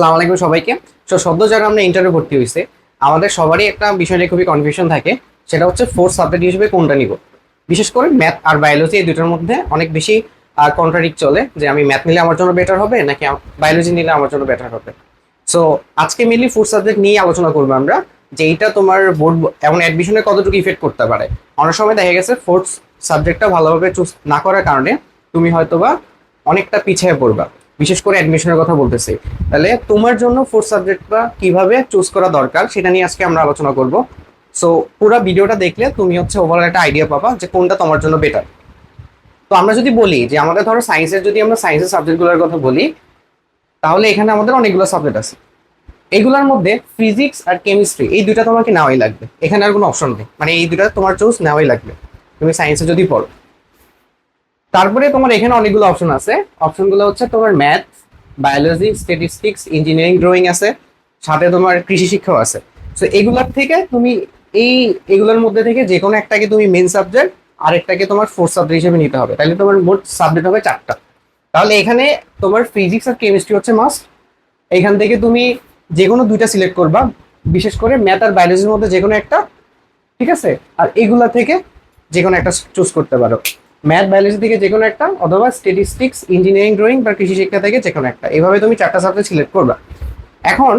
আসসালামু আলাইকুম সবাইকে। তো সদ্য যারা আমরা ইন্টারভিউ ভর্তি হয়েছে, আমাদের সবারই একটা বিষয় নিয়ে খুবই কনফিউশন থাকে। সেটা হচ্ছে ফোর্থ সাবজেক্ট হিসেবে কোনটা নিব? বিশেষ করে ম্যাথ আর বায়োলজি এই দুটোর মধ্যে অনেক বেশি কন্ট্রাডিক্ট চলে যে আমি ম্যাথ নিলে আমার জন্য বেটার হবে, নাকি বায়োলজি নিলে আমার জন্য বেটার হবে। সো আজকে মেনলি ফোর্থ সাবজেক্ট নিয়ে আলোচনা করব আমরা, যে এইটা তোমার বোর্ড এমন অ্যাডমিশনে কতটুকু ইফেক্ট করতে পারে। অনেক সময় দেখা গেছে ফোর্থ সাবজেক্টটা ভালোভাবে চুজ না করার কারণে তুমি হয়তোবা অনেকটা পিছিয়ে পড়বা। বিশেষ করে অ্যাডমিশনের কথা বলতেছি। তাহলে তোমার জন্য ফোর্থ সাবজেক্টটা কীভাবে চুজ করা দরকার সেটা নিয়ে আজকে আমরা আলোচনা করব। সো পুরো ভিডিওটা দেখলে তুমি হচ্ছে ওভারঅল একটা আইডিয়া পাবা যে কোনটা তোমার জন্য বেটার তো আমরা যদি বলি যে আমাদের ধরো সায়েন্সের যদি আমরা সায়েন্সের সাবজেক্টগুলোর কথা বলি, তাহলে এখানে আমাদের অনেকগুলো সাবজেক্ট আছে। এইগুলোর মধ্যে ফিজিক্স আর কেমিস্ট্রি এই দুইটা তোমাকে নেওয়াই লাগবে। এখানে আর কোনো অপশন নেই। মানে এই দুইটা তোমার চুজ নেওয়াই লাগবে। তুমি সায়েন্সে যদি পড়ো। তারপরে তোমার এখানে অনেকগুলো অপশন আছে। অপশনগুলো হচ্ছে তোমার math biology statistics engineering drawing আছে। সাথে তোমার কৃষি শিক্ষাও আছে। সো এগুলোর থেকে তুমি এই, এগুলোর মধ্যে থেকে যে কোনো একটাকে তুমি মেন সাবজেক্ট আরেকটাকে তোমার ফোর্থ সাবজেক্ট হিসেবে নিতে হবে। তাহলে তোমার মোট সাবজেক্ট হবে চারটা। তাহলে এখানে তোমার ফিজিক্স আর কেমিস্ট্রি হচ্ছে মাস্ট এখান থেকে তুমি যে কোনো দুইটা সিলেক্ট করবা, বিশেষ করে ম্যাথ আর বায়োলজির মধ্যে যে কোনো একটা, ঠিক আছে? আর এগুলা থেকে যে কোনো একটা চুজ করতে পারো। ম্যাথ, বায়োলজি থেকে যে কোনো একটা, অথবা স্ট্যাটিস্টিক্স ইঞ্জিনিয়ারিং ড্রয়িং বা কৃষি শিক্ষা থেকে যে কোনো একটা। এভাবে তুমি চারটা সাবজেক্ট সিলেক্ট করবা। এখন,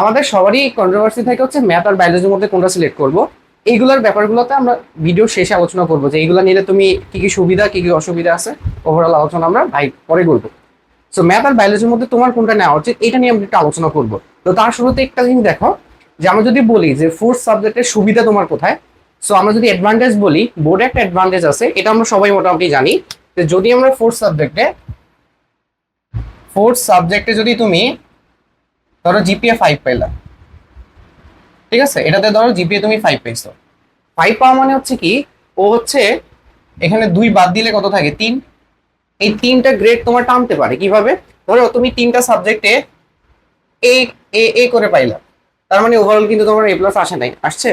আমাদের সবারই কন্ট্রোভার্সি থাকে হচ্ছে ম্যাথ আর বায়োলজির মধ্যে কোনটা সিলেক্ট করব। এইগুলোর ব্যাপারগুলোতে আমরা ভিডিও শেষে আলোচনা করব যে এইগুলো নিলে তুমি কি কি সুবিধা, কি কি অসুবিধা আছে। ওভারঅল আলোচনা আমরা ভাই পরে করব। সো ম্যাথ আর বায়োলজির মধ্যে তোমার কোনটা নেওয়া উচিত, এটা নিয়ে আমরা একটু আলোচনা করব। তো তার শুরুতে একটা জিনিস দেখো, যে আমরা যদি বলি যে ফোর্থ সাবজেক্টের সুবিধা তোমার কোথায় সো আমরা যদি অ্যাডভান্টেজ বলি বোর্ডে একটা অ্যাডভান্টেজ আছে, এটা আমরা সবাই মোটামুটি জানি। যে যদি আমরা ফোর্থ সাবজেক্টে ফোর্থ সাবজেক্টে যদি তুমি ধরো জিপিএ ফাইভ পাইলা। ঠিক আছে? এটাতে ধরো জিপিএ তুমি ফাইভ পেয়েছ ফাইভ পাওয়া মানে হচ্ছে কি, ও হচ্ছে এখানে দুই বাদ দিলে কত থাকে? তিন। এই তিনটা গ্রেড তোমার টানতে পারে। কীভাবে? ধরো তুমি তিনটা সাবজেক্টে এ এ করে পাইলা। তার মানে ওভারঅল কিন্তু তোমার এ প্লাস আসে নাই। আসছে?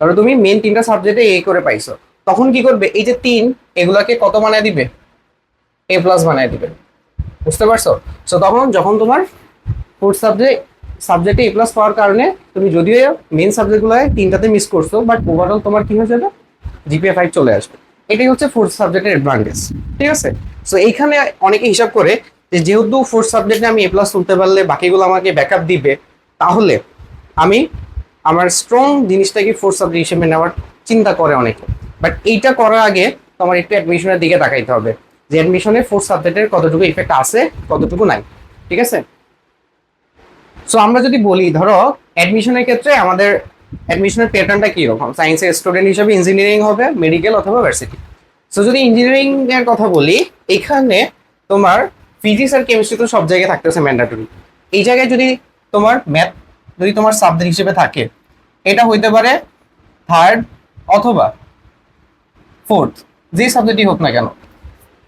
ধরো তুমি মেন তিনটা সাবজেক্টে এ করে পাইছো, তখন কি করবে? এই যে তিন, এগুলাকে কত বানায় দিবে? এ প্লাস বানায় দিবে। বুঝতে পারছ? সো তখন যখন তোমার ফোর্থ সাবজেক্ট সাবজেক্টে এ প্লাস পাওয়ার কারণে তুমি যদিও মেন সাবজেক্টগুলোয় তিনটাতে মিস করছ বাট ওভারঅল তোমার কি হয়ে যাবে? জিপিএ ফাইভ চলে আসবে। এটাই হচ্ছে ফোর্থ সাবজেক্টের অ্যাডভান্টেজ ঠিক আছে? সো এইখানে অনেকে হিসাব করে যে যেহেতু ফোর্থ সাবজেক্টে আমি এ প্লাস তুলতে পারলে বাকিগুলো আমাকে ব্যাকআপ দিবে, তাহলে আমি আমার স্ট্রং জিনিসটাকে ফোর্থ সাবজেক্ট হিসেবে নেওয়ার চিন্তা করে অনেকে। বাট এইটা করার আগে তোমার একটু অ্যাডমিশনের দিকে তাকাইতে হবে। যে অ্যাডমিশনে ফোর্থ সাবজেক্টের কতটুকু ইফেক্ট আছে, কতটুকু নাই। ঠিক আছে? সো আমরা যদি বলি, ধরো অ্যাডমিশনের ক্ষেত্রে আমাদের অ্যাডমিশনের প্যাটার্নটা কীরকম? সায়েন্সের স্টুডেন্ট হিসেবে ইঞ্জিনিয়ারিং হবে মেডিকেল অথবা ভার্সিটি সো যদি ইঞ্জিনিয়ারিং এর কথা বলি, এখানে তোমার ফিজিক্স আর কেমিস্ট্রি তো সব জায়গায় থাকতেছে ম্যান্ডাটরি এই জায়গায় যদি তোমার ম্যাথ যদি তোমার সাবজেক্ট হিসেবে থাকে এটা হইতে পারে থার্ড অথবা ফোর্থ যে সাবজেক্টই হোক না কেন।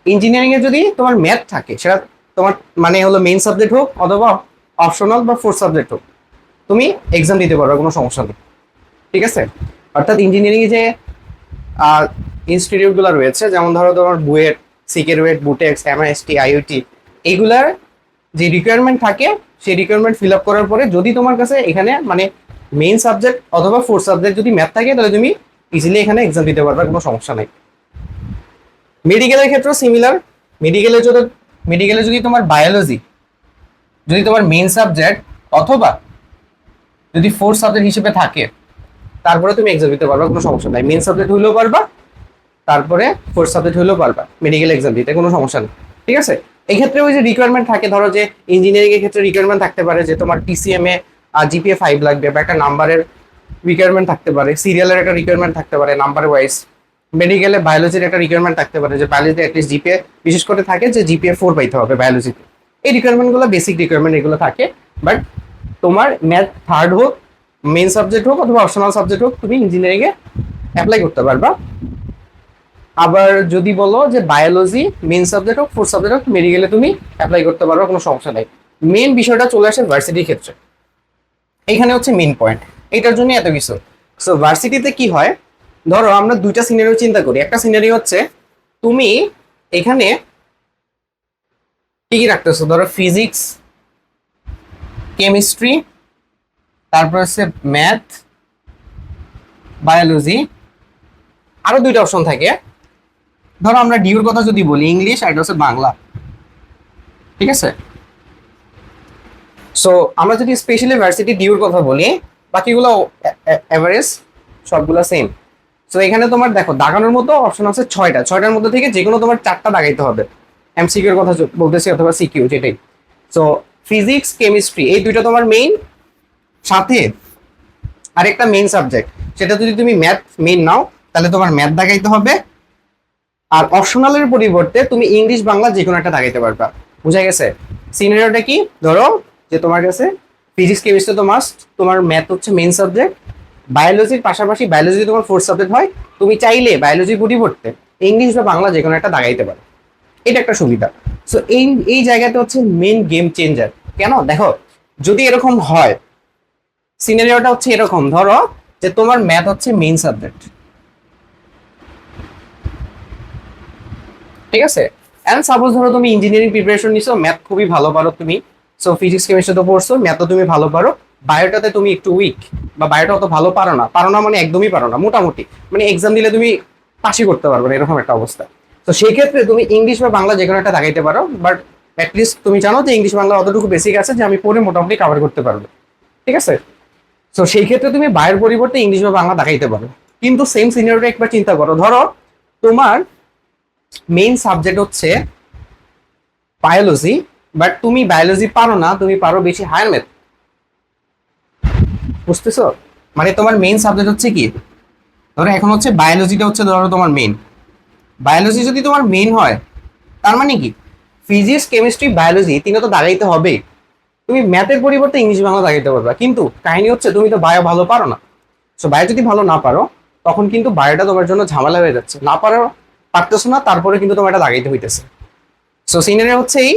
ইঞ্জিনিয়ারিং এ যদি তোমার ম্যাথ থাকে, সেটা তোমার মানে হলো মেইন সাবজেক্ট হোক অথবা অপশনাল বা ফোর্থ সাবজেক্ট হোক, তুমি এক্সাম দিতে পারো কোনো সমস্যা নেই। ঠিক আছে? অর্থাৎ ইঞ্জিনিয়ারিং যে ইনস্টিটিউটগুলো রয়েছে, যেমন ধরো তোমার বুয়েট সিকেরুয়েট বুটেক্স, এমআইএসটি, আইওটি এইগুলার যে রিকোয়ারমেন্ট থাকে, সেই রিকোয়ারমেন্ট ফিল আপ করার পরে যদি তোমার কাছে এখানে মানে মেইন সাবজেক্ট অথবা ফোর্থ সাবজেক্ট যদি ম্যাথ থাকে, তাহলে তুমি ইজিলি এখানে এক্সাম দিতে পারবে, কোনো সমস্যা নাই। মেডিকেলের ক্ষেত্রেও সিমিলার মেডিকেলে যদি মেডিকেলে যদি তোমার বায়োলজি যদি তোমার মেইন সাবজেক্ট অথবা যদি ফোর্থ সাবজেক্ট হিসেবে থাকে, তারপরে তুমি এক্সাম দিতে পারবা, কোনো সমস্যা নাই। মেইন সাবজেক্ট হইলেও পারবা, তারপরে ফোর্থ সাবজেক্ট হইলেও পারবা মেডিকেল এক্সাম দিতে, কোনো সমস্যা নেই। ঠিক আছে? এক্ষেত্রে ওই যে রিকোয়ারমেন্ট থাকে, ধরো যে ইঞ্জিনিয়ারিং এর ক্ষেত্রে রিকোয়ারমেন্ট থাকতে পারে, যে তোমার টিসিএম এ জিপিএ ফাইভ লাগবে, বা একটা নাম্বারের রিকোয়ারমেন্ট থাকতে পারে সিরিয়ালের একটা রিকোয়ারমেন্ট থাকতে পারে নাম্বার ওয়াইজ মেডিকেলে বায়োলজির একটা রিকোয়ারমেন্ট থাকতে পারে, যে বায়োলজিতে অ্যাটলিস্ট জিপিএ বিশেষ করে থাকে যে জিপিএ ফোর পাইতে হবে বায়োলজিতে এই রিকোয়ারমেন্টগুলো বেসিক রিকোয়ারমেন্ট এগুলো থাকে বাট তোমার ম্যাথ থার্ড হোক মেন সাবজেক্ট হোক, অথবা অপশনাল সাবজেক্ট হোক, তুমি ইঞ্জিনিয়ারিংয়ে অ্যাপ্লাই করতে পারবা। আবার যদি বলো যে বায়োলজি মেন সাবজেক্ট হোক ফোর্থ সাবজেক্ট হোক মেডিকেলে তুমি অ্যাপ্লাই করতে পারবা, কোনো সমস্যা নেই। মেন বিষয়টা চলে আসে ভার্সিটির ক্ষেত্রে। এইখানে হচ্ছে মেন পয়েন্ট এটার জন্য এত কিছু। সো ভার্সিটিতে কি হয়? ধরো, আমরা দুইটা সিনারিও চিন্তা করি। একটা সিনারি হচ্ছে, তুমি এখানে কি কি রাখতেছো? ধরো ফিজিক্স কেমিস্ট্রি তারপর হচ্ছে ম্যাথ বায়োলজি আরও দুইটা অপশন থাকে। ধরো, আমরা ডিউর কথা যদি বলি ইংলিশ আর এটা হচ্ছে বাংলা। ঠিক আছে? সো আমরা যদি স্পেশালি ভার্সিটি ডিউর কথা বলি, বাকিগুলো এভারেজ সবগুলো সেম সো এখানে তোমার দেখো, দাগানোর মতো অপশন আছে ছয়টা। ছয়টার মধ্যে থেকে যে কোনো তোমার চারটা দাগাইতে হবে। এমসিকিউর কথা বলতেছি অথবা সিকিউ যেটাই। সো ফিজিক্স কেমিস্ট্রি এই দুইটা তোমার মেইন সাথে আরেকটা মেইন সাবজেক্ট সেটা যদি তুমি ম্যাথ মেইন নাও, তাহলে তোমার ম্যাথ দাগাইতে হবে। আর অপশনালের পরিবর্তে তুমি ইংলিশ বাংলা যে কোনো একটা দাগাইতে পারবা। বুঝা গেছে? সিনারিওটা কি? ধরো যে তোমার কাছে ফিজিক্স কেমিস্ট্রি তো মাস্ট তোমার ম্যাথ হচ্ছে মেইন সাবজেক্ট বায়োলজির পাশাপাশি বায়োলজি তোমার ফোর্থ সাবজেক্ট হয়, তুমি চাইলে বায়োলজির পরিবর্তে ইংলিশ বা বাংলা যে কোনো একটা দাগাইতে পারো। এটা একটা সুবিধা। সো এই এই জায়গাতে হচ্ছে মেইন গেম চেঞ্জার কেন? দেখো, যদি এরকম হয় সিনারিওটা হচ্ছে এরকম, ধরো যে তোমার ম্যাথ হচ্ছে মেইন সাবজেক্ট ঠিক আছে? এন্ড সাপোজ ধরো তুমি ইঞ্জিনিয়ারিং প্রিপারেশন নিছো ম্যাথ খুবই ভালো পারো তুমি। সো ফিজিক্স কেমিস্ট্রি তো পড়ছো ম্যাথও তুমি ভালো পারো। বায়োটাতে তুমি একটু উইক বা বায়োটা অত ভালো পারো না। পারো না মানে একদমই পারো না, মোটামুটি। মানে এক্সাম দিলে তুমি পাশই করতে পারবে না, এরকম একটা অবস্থা। তো সেই ক্ষেত্রে তুমি ইংলিশ বা বাংলা যে কোনো একটা দাগাইতে পারো বাট অ্যাটলিস্ট তুমি জানো যে ইংলিশ বাংলা অতটুকু বেসিক আছে যে আমি পড়ে মোটামুটি কাভার করতে পারব। ঠিক আছে? সো সেই ক্ষেত্রে তুমি বায়ের পরিবর্তে ইংলিশ বা বাংলা দেখাইতে পারো। কিন্তু সেম সিনিয়রটা একবার চিন্তা করো। ধরো, তোমার মেইন সাবজেক্ট হচ্ছে বায়োলজি বাট তুমি বায়োলজি পারো না, তুমি পারো বেশি হায়ার ম্যাথ বুঝতেছো? মানে তোমার মেইন সাবজেক্ট হচ্ছে কি? ধরো এখন হচ্ছে বায়োলজিটা হচ্ছে ধরো তোমার মেইন বায়োলজি যদি তোমার মেইন হয়, তার মানে কি? ফিজিক্স কেমিস্ট্রি বায়োলজি তিনটা তো দাঁড়াইতে হবে। তুমি ম্যাথের পরিবর্তে ইংলিশ বাংলা দাঁড়াইতে পারবা। কিন্তু কাহিনী হচ্ছে তুমি তো বায়ো ভালো পারো না। সো বায়ো যদি ভালো না পারো, তখন কিন্তু বায়োটা তোমার জন্য ঝামেলা হয়ে যাচ্ছে। না পারো, পারতেছো না, তারপরে কিন্তু তোমার এটা দাগাইতে হইতেছে। সো সিনারি হচ্ছে এই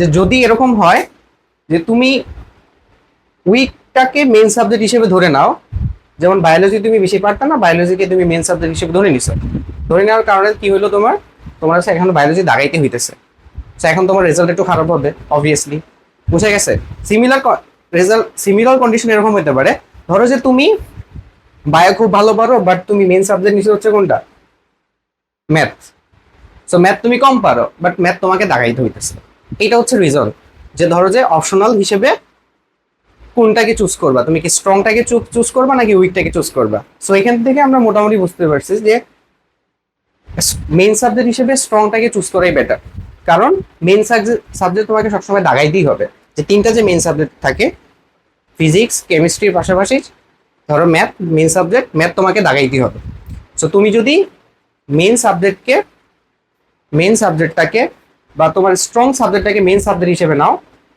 যে যদি এরকম হয় যে তুমি উইকটাকে মেন সাবজেক্ট হিসেবে ধরে নাও, যেমন বায়োলজি তুমি বেশি পারতা না বায়োলজিকে তুমি মেন সাবজেক্ট হিসেবে ধরে নিছো। ধরে নেওয়ার কারণে কি হলো তোমার? তোমার কাছে এখন বায়োলজি দাগাইতে হইতেছে। তো এখন তোমার রেজাল্ট একটু খারাপ হবে অবভিয়াসলি বুঝে গেছে? সিমিলার রেজাল্ট সিমিলার কন্ডিশন এরকম হতে পারে। ধরো যে তুমি বায়ো খুব ভালো পারো বাট তুমি মেন সাবজেক্ট নিচে হচ্ছে কোনটা? ম্যাথ সো ম্যাথ তুমি কম পারো বাট ম্যাথ তোমাকে দাগাইতে হইতেছে। এটা হচ্ছে রিজন যে ধরো যে অপশনাল হিসেবে কোনটাকে চুজ করবা। তুমি কি স্ট্রংটাকে চুজ করবা নাকি উইকটাকে চুজ করবা? সো এখান থেকে আমরা মোটামুটি বুঝতে পারছি যে মেইন সাবজেক্ট হিসেবে স্ট্রংটাকে চুজ করাই বেটার কারণ মেইন সাবজেক্ট তোমাকে সবসময় দাগাইতেই হবে। যে তিনটা যে মেইন সাবজেক্ট থাকে ফিজিক্স কেমিস্ট্রির পাশাপাশি, ধরো ম্যাথ মেইন সাবজেক্ট ম্যাথ তোমাকে দাগাইতেই হবে। সো তুমি যদি মেইন সাবজেক্টকে মেইন সাবজেক্টটাকে বা তোমার স্ট্রং সাবজেক্টটাকে মেইন সাবজেক্ট হিসেবে নাও,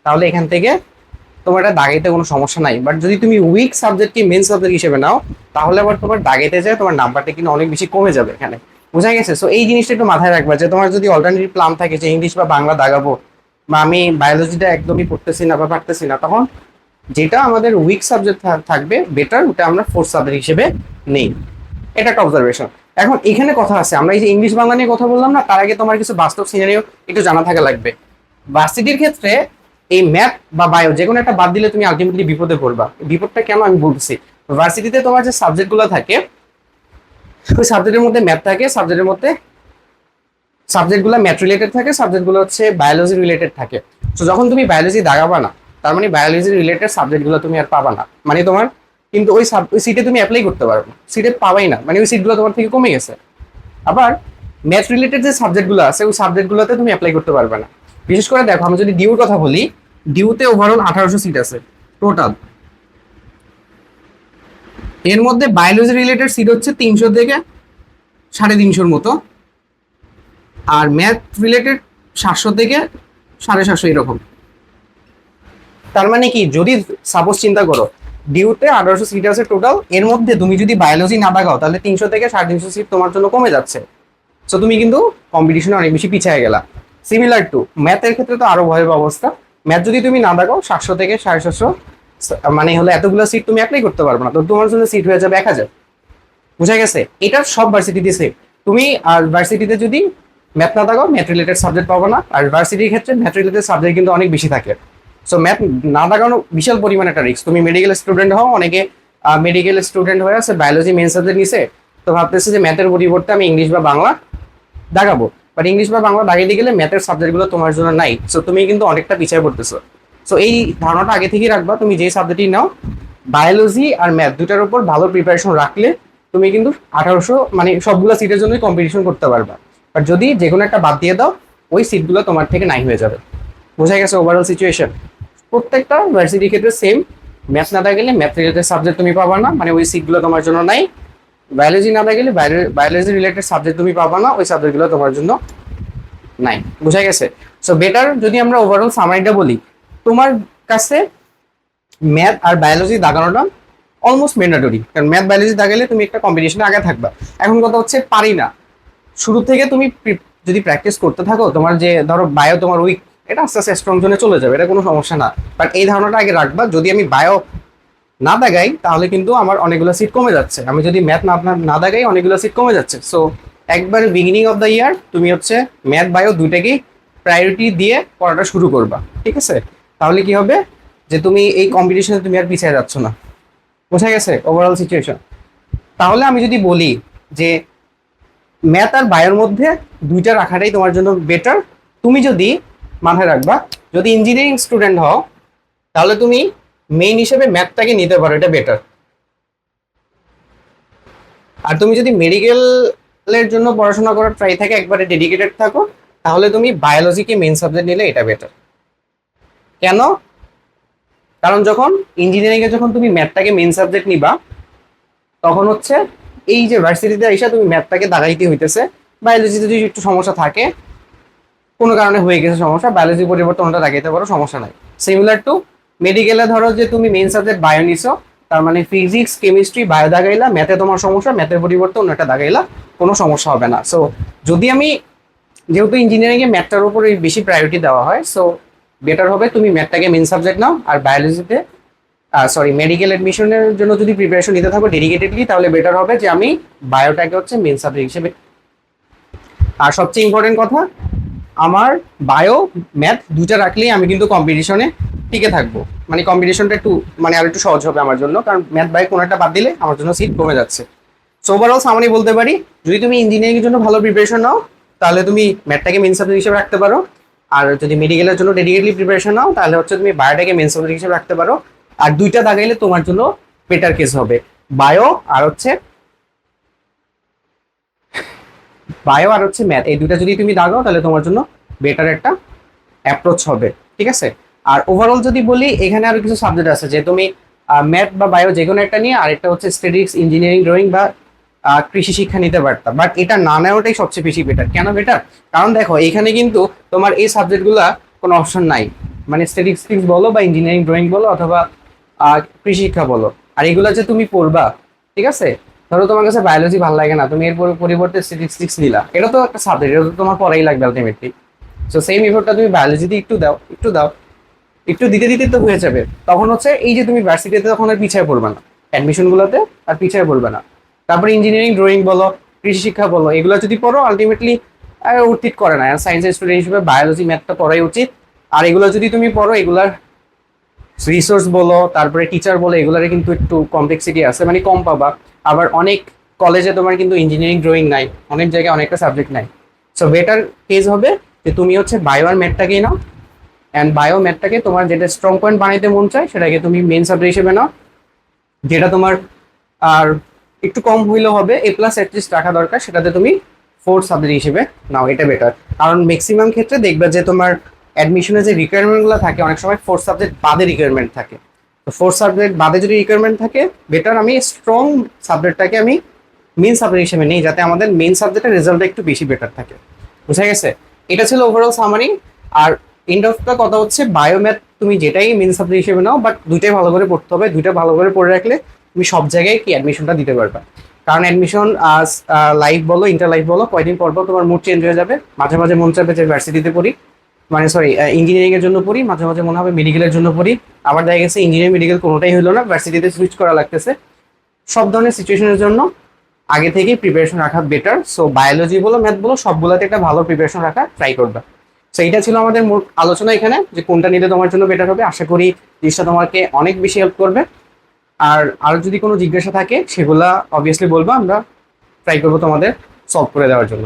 তাহলে এখান থেকে তোমার এটা দাগাইতে কোনো সমস্যা নাই। বাট যদি তুমি উইক সাবজেক্টকে মেইন সাবজেক্ট হিসেবে নাও, তাহলে আবার তোমার দাগাইতে যায়, তোমার নাম্বারটা কিন্তু অনেক বেশি কমে যাবে এখানে। বোঝা গেছে? সো এই জিনিসটা একটু মাথায় রাখবা যে তোমার যদি অল্টারনেটিভ প্ল্যান থাকে যে ইংলিশ বা বাংলা দাগাবো, বা আমি বায়োলজিটা একদমই পড়তেছি না বা পারতেছি না, তখন যেটা আমাদের উইক সাবজেক্ট থাকবে বেটার ওটা আমরা ফোর্থ সাবজেক্ট হিসেবে নেই। এটা একটা অবজারভেশন এখন এখানে কথা আছে, আমরা এই যে ইংলিশ বাংলা নিয়ে কথা বললাম না, তার আগে তোমার কিছু বাস্তব সিনারিও একটু জানা থাকা লাগবে। ভার্সিটির ক্ষেত্রে এই ম্যাথ বা বায়ো যে কোনো একটা বাদ দিলে তুমি আলটিমেটলি বিপদে পড়বা। বিপদটা কেন আমি বলতেছি? ভার্সিটিতে তোমার যে সাবজেক্টগুলো থাকে, ওই সাবজেক্টের মধ্যে ম্যাথ থাকে সাবজেক্টের মধ্যে সাবজেক্টগুলো ম্যাথ রিলেটেড থাকে সাবজেক্টগুলো হচ্ছে বায়োলজি রিলেটেড থাকে। তো যখন তুমি বায়োলজি দাগাবা না, তার মানে বায়োলজি রিলেটেড সাবজেক্টগুলো তুমি আর পাবা না। মানে তোমার কিন্তু ওই সাব ওই সিটে তুমি অ্যাপ্লাই করতে পারবে সিটে পাবাই না। মানে ওই সিটগুলো তোমার থেকে কমে গেছে। আবার ম্যাথ রিলেটেড যে সাবজেক্টগুলো আছে, ওই সাবজেক্টগুলোতে তুমি অ্যাপ্লাই করতে পারবে না। বিশেষ করে দেখো, আমি যদি ডিউর কথা বলি ডিউতে ওভারঅল আঠারোশো সিট আছে টোটাল এর মধ্যে বায়োলজি রিলেটেড সিট হচ্ছে তিনশো থেকে সাড়ে তিনশোর মতো। আর ম্যাথ রিলেটেড সাতশো থেকে সাড়ে সাতশো এরকম। তার মানে কি, যদি সাপোজ চিন্তা করো ডিউতে আঠারোশো সিট আছে টোটাল এর মধ্যে তুমি যদি বায়োলজি না দাগাও তাহলে তিনশো থেকে সাড়ে তিনশো সিট তোমার জন্য কমে যাচ্ছে। সো তুমি কিন্তু কম্পিটিশনে অনেক বেশি পিছিয়ে গেলা। সিমিলার টু ম্যাথের ক্ষেত্রে তো আরও ভয়াবহ অবস্থা। ম্যাথ যদি তুমি না দাগাও সাতশো থেকে সাড়ে সাতশো মানে হলো এতগুলো সিট তুমি অ্যাপ্লাই করতে পারবে না। তো তোমার জন্য সিট হয়ে যাবে এক হাজার। বুঝা গেছে? এটা সব ভার্সিটিতে সেম তুমি আর ভার্সিটিতে যদি ম্যাথ না দাগাও ম্যাথ রিলেটেড সাবজেক্ট পাবো না। আর ভার্সিটির ক্ষেত্রে ম্যাথ রিলেটেড সাবজেক্ট কিন্তু অনেক বেশি থাকে। সো ম্যাথ না দাগানো বিশাল পরিমাণ একটা রিস্ক তুমি মেডিকেল স্টুডেন্ট হও, অনেকে মেডিকেল স্টুডেন্ট হয়ে আছে বায়োলজি মেন সাবজেক্ট নিছে। তো ভাবতেছে যে ম্যাথের পরিবর্তে আমি ইংলিশ বা বাংলা দাগাবো বাট ইংলিশ বা বাংলা দাগাইতে গেলে ম্যাথের সাবজেক্টগুলো তোমার জন্য নাই। সো তুমি কিন্তু অনেকটা পিছিয়ে পড়তেছো। সো এই ধারণাটা আগে থেকেই রাখবা। তুমি যে সাবজেক্টই নাও বায়োলজি আর ম্যাথ দুটার উপর ভালো প্রিপারেশন রাখলে তুমি কিন্তু আঠারোশো মানে সবগুলো সিটের জন্যই কম্পিটিশন করতে পারবা। বাট যদি যে কোনো একটা বাদ দিয়ে দাও, ওই সিটগুলো তোমার থেকে নাই হয়ে যাবে। বোঝা গেছে ওভারঅল সিচুয়েশন প্রত্যেকটা ভার্সিটির ক্ষেত্রে সেম ম্যাথ না থাকলে ম্যাথ রিলেটেড সাবজেক্ট তুমি পাবা না মানে ওই সিটগুলো তোমার জন্য নাই। বায়োলজি না গেলে বায়োলজি রিলেটেড সাবজেক্ট তুমি পাবা না, ওই সাবজেক্টগুলো তোমার জন্য নাই। বোঝা গেছে? সো বেটার যদি আমরা ওভারঅল সামারিটা বলি, তোমার কাছে ম্যাথ আর বায়োলজি দাগানোটা অলমোস্ট ম্যান্ডাটরি কারণ ম্যাথ বায়োলজি দাগালে তুমি একটা কম্পিটিশনে আগে থাকবা। এখন কথা হচ্ছে পারি না। শুরু থেকে তুমি যদি প্র্যাকটিস করতে থাকো, তোমার যে ধরো বায়ো তোমার উইক এটা আস্তে আস্তে স্ট্রং জোনে চলে যাবে, এটা কোনো সমস্যা না। বাট এই ধারণাটা আগে রাখবা, যদি আমি বায়ো না দাগাই তাহলে কিন্তু আমার অনেকগুলো সিট কমে যাচ্ছে। আমি যদি ম্যাথ না আপনার না দাগাই অনেকগুলো সিট কমে যাচ্ছে। সো একবার বিগিনিং অফ দ্য ইয়ার তুমি হচ্ছে ম্যাথ বায়ো দুইটাকেই প্রায়োরিটি দিয়ে পড়াটা শুরু করবা, ঠিক আছে? তাহলে কি হবে? যে তুমি এই কম্পিটিশনে তুমি আর পিছিয়ে যাচ্ছ না। বোঝা গেছে? ওভারঅল সিচুয়েশন তাহলে আমি যদি বলি যে ম্যাথ আর বায়োর মধ্যে দুইটা রাখাটাই তোমার জন্য বেটার তুমি যদি মাথায় রাখবা। যদি ইঞ্জিনিয়ারিং স্টুডেন্ট হও, তাহলে তুমি মেইন হিসেবে ম্যাথটাকে নিতে পারো, এটা বেটার আর তুমি যদি মেডিকেলের জন্য পড়াশোনা করার ট্রাই থাকে একবারে ডেডিকেটেড থাকো, তাহলে তুমি বায়োলজিকে মেইন সাবজেক্ট নিলে এটা বেটার কেন? কারণ যখন ইঞ্জিনিয়ারিং এ যখন তুমি ম্যাথটাকে মেইন সাবজেক্ট নিবা, তখন হচ্ছে এই যে ভার্সিটিতে এসে তুমি ম্যাথটাকে দাগাইতে হইতেছে। বায়োলজিতে যদি একটু সমস্যা থাকে কোনো কারণে হয়ে গেছে সমস্যা বায়োলজি পরিবর্তন ওটা দাগাইতে পারো, সমস্যা নাই। সিমিলার টু মেডিকেলে ধরো যে তুমি মেইন সাবজেক্ট বায়ো নিছো, তার মানে ফিজিক্স কেমিস্ট্রি বায়ো দাগাইলা ম্যাথে তোমার সমস্যা ম্যাথের পরিবর্তে অন্য একটা দাগাইলা, কোনো সমস্যা হবে না। সো যদি আমি, যেহেতু ইঞ্জিনিয়ারিং এ ম্যাথটার উপরে বেশি প্রায়োরিটি দেওয়া হয় সো বেটার হবে তুমি ম্যাথটাকে মেন সাবজেক্ট নাও, আর বায়োলজিতে সরি মেডিকেল অ্যাডমিশনের জন্য যদি প্রিপারেশন নিতে থাকো ডেডিকেটেডলি তাহলে বেটার হবে যে আমি বায়োটাকে হচ্ছে মেন সাবজেক্ট হিসেবে। আর সবচেয়ে ইম্পর্টেন্ট কথা আমার বায়ো ম্যাথ দুটা রাখলেই আমি কিন্তু কম্পিটিশনে টিকে থাকব। মানে কম্পিটিশনটা একটু মানে আর একটু সহজ হবে আমার জন্য, কারণ ম্যাথ বায়ো কোনো একটা বাদ দিলে আমার জন্য সিট কমে যাচ্ছে। সো ওভারঅল সামনে বলতে পারি, যদি তুমি ইঞ্জিনিয়ারিং এর জন্য ভালো প্রিপারেশন নাও, তাহলে তুমি ম্যাথটাকে মেন সাবজেক্ট হিসেবে রাখতে পারো। আর যদি মেডিকেলের জন্য ডেডিকেটলি প্রিপারেশন নাও, তাহলে হচ্ছে তুমি বায়োটাকে মেন সাবজেক্ট হিসেবে রাখতে পারো। আর দুইটা দাগাইলে তোমার জন্য বেটার কেস হবে। বায়ো আর হচ্ছে বায়ো আর হচ্ছে ম্যাথ এই দুইটা যদি তুমি দাগাও তাহলে তোমার জন্য বেটার একটা অ্যাপ্রোচ হবে, ঠিক আছে? আর ওভারঅল যদি বলি, এখানে আরও কিছু সাবজেক্ট আছে, যে তুমি ম্যাথ বা বায়ো যে কোনো একটা নিয়ে আরেকটা হচ্ছে স্টেটিক্স ইঞ্জিনিয়ারিং ড্রয়িং বা কৃষি শিক্ষা নিতে পারতাম বাট এটা না নেওয়াটাই সবচেয়ে বেশি বেটার কেন বেটার কারণ দেখো, এখানে কিন্তু তোমার এই সাবজেক্টগুলা কোনো অপশন নাই। মানে স্টেটিক্স বলো বা ইঞ্জিনিয়ারিং ড্রয়িং বলো, অথবা কৃষি শিক্ষা বলো। আর এগুলো যে তুমি পড়বা, ঠিক আছে? ধরো তোমার কাছে বায়োলজি ভালো লাগে না, তুমি এর পরি- পরিবর্তে স্টেটিস্টিক্স নিলা। এটা তো একটা সাবজেক্ট এটা তো তোমার পড়াই লাগবে আলটিমেটলি সো সেম ইফোর্টটা তুমি বায়োলজিতে একটু দাও একটু দাও। একটু দিতে দিতে তো হয়ে যাবে। তখন হচ্ছে এই যে তুমি ভার্সিটিতে তখন আর পিছিয়ে পড়বে না। অ্যাডমিশনগুলোতে আর পিছিয়ে পড়বে না। তারপরে ইঞ্জিনিয়ারিং ড্রয়িং বলো, কৃষি শিক্ষা বলো, এগুলো যদি পড়ো আলটিমেটলি উচিত করে না। সায়েন্সের স্টুডেন্ট হিসেবে বায়োলজি ম্যাথটা পড়াই উচিত। আর এগুলো যদি তুমি পড়ো, এগুলার রিসোর্স বলো, তারপরে টিচার বলো এগুলারে কিন্তু একটু কমপ্লেক্সিটি আছে মানে কম পাবা। আবার অনেক কলেজে তোমার কিন্তু ইঞ্জিনিয়ারিং ড্রয়িং নাই, অনেক জায়গায় অনেকটা সাবজেক্ট নাই। সো বেটার কেস হবে যে তুমি হচ্ছে বায়ো আর ম্যাথটাকেই নাও অ্যান্ড বায়ো ম্যাথটাকে তোমার যেটা স্ট্রং পয়েন্ট বানাইতে মন চায়, সেটাকে তুমি মেন সাবজেক্ট হিসেবে নাও, যেটা তোমার আর একটু কম হইলেও হবে এ প্লাস অ্যাটলিস্ট রাখা দরকার, সেটাতে তুমি ফোর্থ সাবজেক্ট হিসেবে নাও, এটা বেটার কারণ ম্যাক্সিমাম ক্ষেত্রে দেখবে যে তোমার অ্যাডমিশনে যে রিকোয়ারমেন্টগুলো থাকে, অনেক সময় ফোর্থ সাবজেক্ট বাদে রিকোয়ারমেন্ট থাকে। তো ফোর্থ সাবজেক্ট বাদে যদি রিকোয়ারমেন্ট থাকে বেটার আমি স্ট্রং সাবজেক্টটাকে আমি মেন সাবজেক্ট হিসেবে নেই, যাতে আমাদের মেন সাবজেক্টের রেজাল্টটা একটু বেশি বেটার থাকে। বুঝা গেছে? এটা ছিল ওভারঅল সামারি আর এন্ড অফ দ্য কথা হচ্ছে বায়োম্যাথ তুমি যেটাই মেন সাবজেক্ট হিসেবে নাও বাট দুইটাই ভালো করে পড়তে হবে। দুইটা ভালো করে পড়ে রাখলে তুমি সব জায়গায় কি অ্যাডমিশনটা দিতে পারবে। কারণ অ্যাডমিশন লাইফ বলো ইন্টার লাইফ বলো, কয়দিন পর পর তোমার মুড চেঞ্জ হয়ে যাবে। মাঝে মাঝে মন চাইবে যে ভার্সিটিতে পড়ি। মানে সরি ইঞ্জিনিয়ারিং এর জন্য পড়ি, মাঝে মাঝে মনে হবে মেডিকেলের জন্য পড়ি। আবার দেখা গেছে ইঞ্জিনিয়ারিং মেডিকেল কোনোটাই হলো না ভার্সিটিতে সুইচ করা লাগতেছে। সব ধরনের সিচুয়েশনের জন্য আগে থেকেই প্রিপারেশন রাখা বেটার সো বায়োলজি বলো ম্যাথ বলো, সবগুলোতে একটা ভালো প্রিপারেশন রাখা ট্রাই করবে। তো এইটা ছিল আমাদের মোট আলোচনা এখানে, যে কোনটা নিলে তোমার জন্য বেটার হবে। আশা করি জিনিসটা তোমাকে অনেক বেশি হেল্প করবে। আর আর যদি কোনো জিজ্ঞাসা থাকে, সেগুলা অবভিয়াসলি বলব, আমরা ট্রাই করব তোমাদের সলভ করে দেওয়ার জন্য।